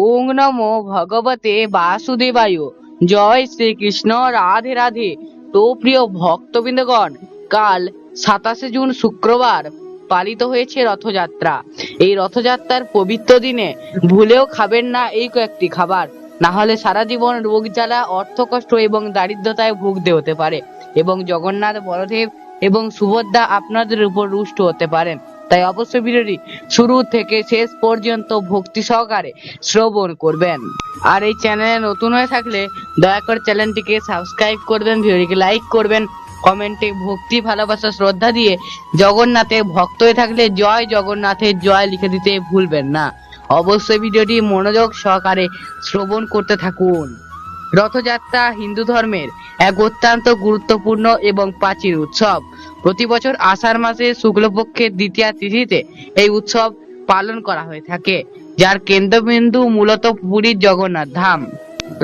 ওং নমো ভগবতে বাসুদেবায়। জয় শ্রীকৃষ্ণ, রাধে রাধে। তো প্রিয় ভক্তবৃন্দগণ, কাল সাতাশে জুন শুক্রবার পালিত হয়েছে রথযাত্রা। এই রথযাত্রার পবিত্র দিনে ভুলেও খাবেন না এই কয়েকটি খাবার। না হলে সারা জীবন রোগ জ্বালা, অর্থকষ্ট এবং দারিদ্রতায় ভুগতে হতে পারে এবং জগন্নাথ, বলদেব এবং সুভদ্রা আপনাদের উপর রুষ্ট হতে পারেন। তাই অবশ্যই ভিডিওটি শুরু থেকে শেষ পর্যন্ত ভক্তি সহকারে শ্রবণ করবেন। আর এই চ্যানেলে নতুন হয়ে থাকলে দয়া করে চ্যানেলটিকে সাবস্ক্রাইব করবেন, ভিডিওটিকে লাইক করবেন, কমেন্টে ভক্তি, ভালোবাসা, শ্রদ্ধা দিয়ে জগন্নাথে ভক্ত হয়ে থাকলে জয় জগন্নাথের জয় লিখে দিতে ভুলবেন না। অবশ্যই ভিডিওটি মনোযোগ সহকারে শ্রবণ করতে থাকুন। রথযাত্রা হিন্দু ধর্মের এক অত্যন্ত গুরুত্বপূর্ণ এবং প্রাচীন উৎসব। প্রতি বছর আষাঢ় মাসে শুক্লপক্ষের দ্বিতীয়া তিথিতে এই উৎসব পালন করা হয়ে থাকে, যার কেন্দ্রবিন্দু মূলত পুরীর জগন্নাথ ধাম।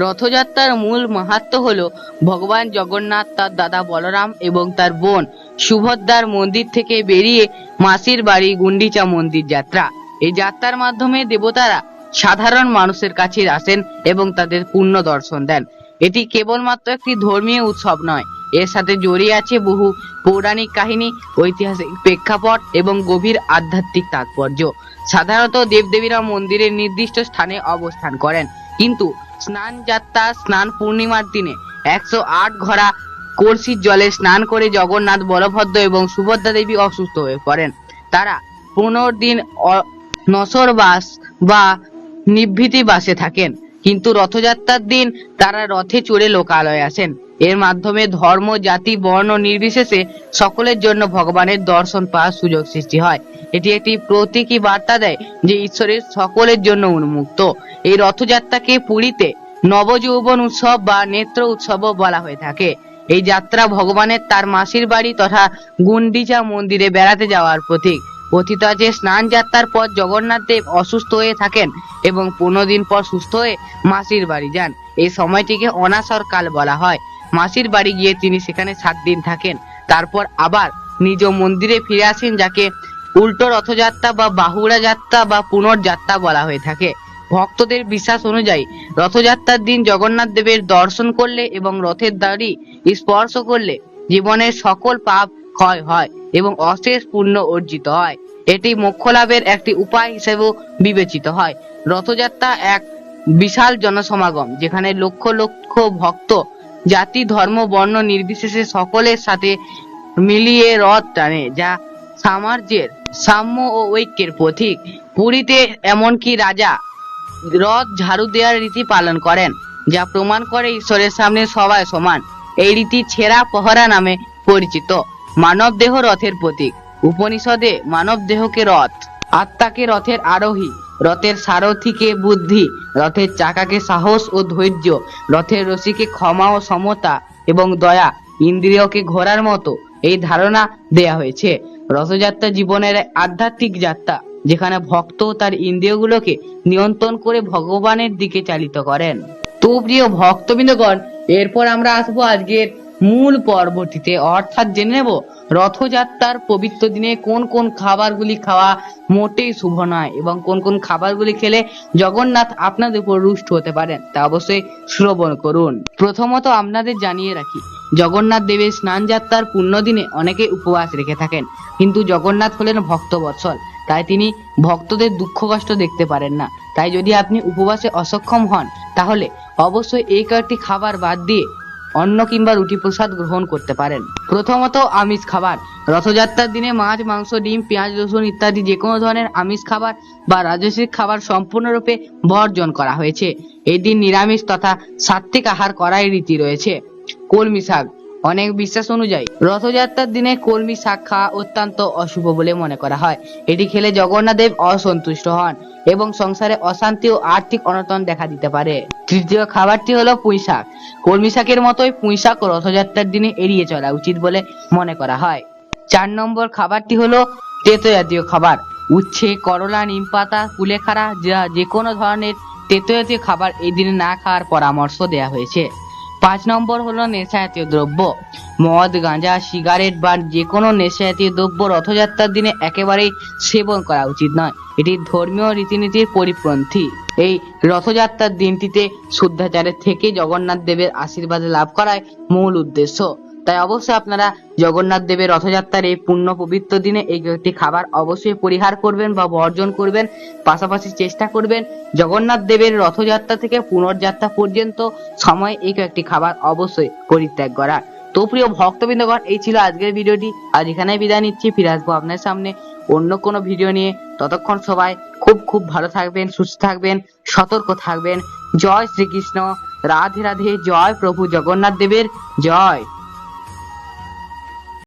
রথযাত্রার মূল মাহাত্ম্য হল ভগবান জগন্নাথ, তার দাদা বলরাম এবং তার বোন সুভদ্রার মন্দির থেকে বেরিয়ে মাসির বাড়ি গুন্ডিচা মন্দির যাত্রা। এই যাত্রার মাধ্যমে দেবতারা সাধারণ মানুষের কাছে আসেন এবং তাদের পুণ্য দর্শন দেন। এটি কেবলমাত্র একটি ধর্মীয় উৎসব নয়, এর সাথে জড়িয়ে আছে বহু পৌরাণিক কাহিনী, ঐতিহাসিক প্রেক্ষাপট এবং গভীর আধ্যাত্মিক তাৎপর্য। সাধারণত দেবদেবীরা মন্দিরের নির্দিষ্ট স্থানে অবস্থান করেন, কিন্তু স্নান যাত্রা স্নান পূর্ণিমার দিনে একশো আট ঘোড়া কলসির জলে স্নান করে জগন্নাথ, বলভদ্র এবং সুভদ্রা দেবী অসুস্থ হয়ে পড়েন। তারা পনেরো দিন অ- নসর বাস বা নিভৃতি বাসে থাকেন। কিন্তু রথযাত্রার দিন তারা রথে চড়ে লোকালয়ে আসেন। এর মাধ্যমে ধর্ম, জাতি, বর্ণ নির্বিশেষে সকলের জন্য ভগবানের দর্শন পাওয়ার সুযোগ সৃষ্টি হয়। এটি একটি প্রতীকী বার্তা দেয় যে ঈশ্বরের সকলের জন্য উন্মুক্ত। এই রথযাত্রাকে পুরীতে নবযৌবন উৎসব বা নেত্র উৎসবও বলা হয়ে থাকে। এই যাত্রা ভগবানের তার মাসির বাড়ি তথা গুন্ডিচা মন্দিরে বেড়াতে যাওয়ার প্রতীক। কথিত আছে, স্নান যাত্রার পর জগন্নাথ দেব অসুস্থ হয়ে থাকেন এবং পনেরো দিন পর সুস্থ হয়ে মাসির বাড়ি যান। এই সময়টিকে অনাসর কাল বলা হয়। মাসির বাড়ি গিয়ে তিনি সেখানে সাত দিন থাকেন। তারপর আবার নিজ মন্দিরে ফিরে আসেন, যাকে উল্টো রথযাত্রা বা বাহুড়া যাত্রা বা পুনর্যাত্রা বলা হয়ে থাকে। ভক্তদের বিশ্বাস অনুযায়ী রথযাত্রার দিন জগন্নাথ দেবের দর্শন করলে এবং রথের দাড়ি স্পর্শ করলে জীবনের সকল পাপ ক্ষয় হয় এবং অশেষ পুণ্য অর্জিত হয়। এটি মোক্ষ লাভের একটি উপায় হিসেবেও বিবেচিত হয়। রথযাত্রা এক বিশাল জনসমাগম, যেখানে লক্ষ লক্ষ ভক্ত, জাতি, ধর্ম, বর্ণ নির্বিশেষে সকলের সাথে মিলিয়ে রথ টানে, যা সাম্রাজ্যের সাম্য ও ঐক্যের প্রতীক। পুরীতে এমনকি রাজা রথ ঝাড়ু দেওয়ার রীতি পালন করেন, যা প্রমাণ করে ঈশ্বরের সামনে সবাই সমান। এই রীতি ছেঁড়া পহরা নামে পরিচিত। মানব দেহ রথের প্রতীক। উপনিষদে মানব দেহকে রথ, আত্মাকে রথের আরোহী, রথের সারথীকে বুদ্ধি, রথের চাকাকে সাহস ও ধৈর্য, রথের রশিকে ক্ষমা ও সমতা এবং দয়া, ইন্দ্রিয়কে ঘোরার মতো এই ধারণা দেয়া হয়েছে। রথযাত্রা জীবনের আধ্যাত্মিক যাত্রা, যেখানে ভক্ত তার ইন্দ্রিয়গুলোকে নিয়ন্ত্রণ করে ভগবানের দিকে চালিত করেন। তো প্রিয় ভক্তবৃন্দগণ, এরপর আমরা আসব আজকের মূল পর্বটিতে, অর্থাৎ জেনে নেব রথযাত্রার পবিত্র দিনে কোন কোন খাবারগুলি খাওয়া মোটেই শুভ নয় এবং কোন কোন খাবারগুলি খেলে জগন্নাথ আপনাদের উপর রুষ্ট হতে পারেন, তা অবশ্যই শ্রবণ করুন। প্রথমত আপনাদের জানিয়ে রাখি, জগন্নাথ দেবের স্নান যাত্রার পুণ্য দিনে অনেকে উপবাস রেখে থাকেন, কিন্তু জগন্নাথ হলেন ভক্ত বৎসল তাই তিনি ভক্তদের দুঃখ কষ্ট দেখতে পারেন না। তাই যদি আপনি উপবাসে অসক্ষম হন, তাহলে অবশ্যই এই কয়েকটি খাবার বাদ দিয়ে অন্ন কিংবা রুটি প্রসাদ গ্রহণ করতে পারেন। প্রথমত আমিষ খাবার। রথযাত্রার দিনে মাছ, মাংস, ডিম, পেঁয়াজ, রসুন ইত্যাদি যে কোনো ধরনের আমিষ খাবার বা রাজস্বিক খাবার সম্পূর্ণরূপে বর্জন করা হয়েছে। এদিন নিরামিষ তথা সাত্ত্বিক আহার করাই রীতি রয়েছে। কলমি শাক। অনেক বিশ্বাস অনুযায়ী রথযাত্রার দিনে কলমি শাক খাওয়া অত্যন্ত অশুভ বলে মনে করা হয়। এটি খেলে জগন্নাথ দেব অসন্তুষ্ট হন এবং সংসারে অশান্তি ও আর্থিক অনটন দেখা দিতে পারে। তৃতীয় খাবারটি হলো পুঁই শাক। কলমি শাকের মতোই পুঁই শাক রথযাত্রার দিনে এড়িয়ে চলা উচিত বলে মনে করা হয়। চার নম্বর খাবারটি হলো তেতো জাতীয় খাবার। উচ্ছে, করলা, নিম পাতা, কুলেখাড়া যা যে কোনো ধরনের তেতো জাতীয় খাবার এই দিনে না খাওয়ার পরামর্শ দেওয়া হয়েছে। পাঁচ নম্বর হলো নেশা জাতীয় দ্রব্য। মদ, গাঁজা, সিগারেট বা যে কোনো নেশা জাতীয় দ্রব্য রথযাত্রার দিনে একেবারেই সেবন করা উচিত নয়। এটি ধর্মীয় রীতিনীতির পরিপন্থী। এই রথযাত্রার দিনটিতে শুদ্ধাচারের থেকে জগন্নাথ দেবের আশীর্বাদ লাভ করায় মূল উদ্দেশ্য। তাই অবশ্যই আপনারা জগন্নাথ দেবের রথযাত্রার এই পুণ্য পবিত্র দিনে এই একটি খাবার অবশ্যই পরিহার করবেন বা বর্জন করবেন। পাশাপাশি চেষ্টা করবেন জগন্নাথ দেবের রথযাত্রা থেকে পুনর্যাত্রা পর্যন্ত সময় এই একটি খাবার অবশ্যই পরিত্যাগ করা তো প্রিয় ভক্তবৃন্দগণ, এই ছিল আজকের ভিডিওটি। আজ এখানেই বিদায় নিচ্ছি। ফিরে আসব আপনার সামনে অন্য কোনো ভিডিও নিয়ে। ততক্ষণ সবাই খুব খুব ভালো থাকবেন, সুস্থ থাকবেন, সতর্ক থাকবেন। জয় শ্রীকৃষ্ণ। রাধে রাধে। জয় প্রভু জগন্নাথ দেবের। জয়।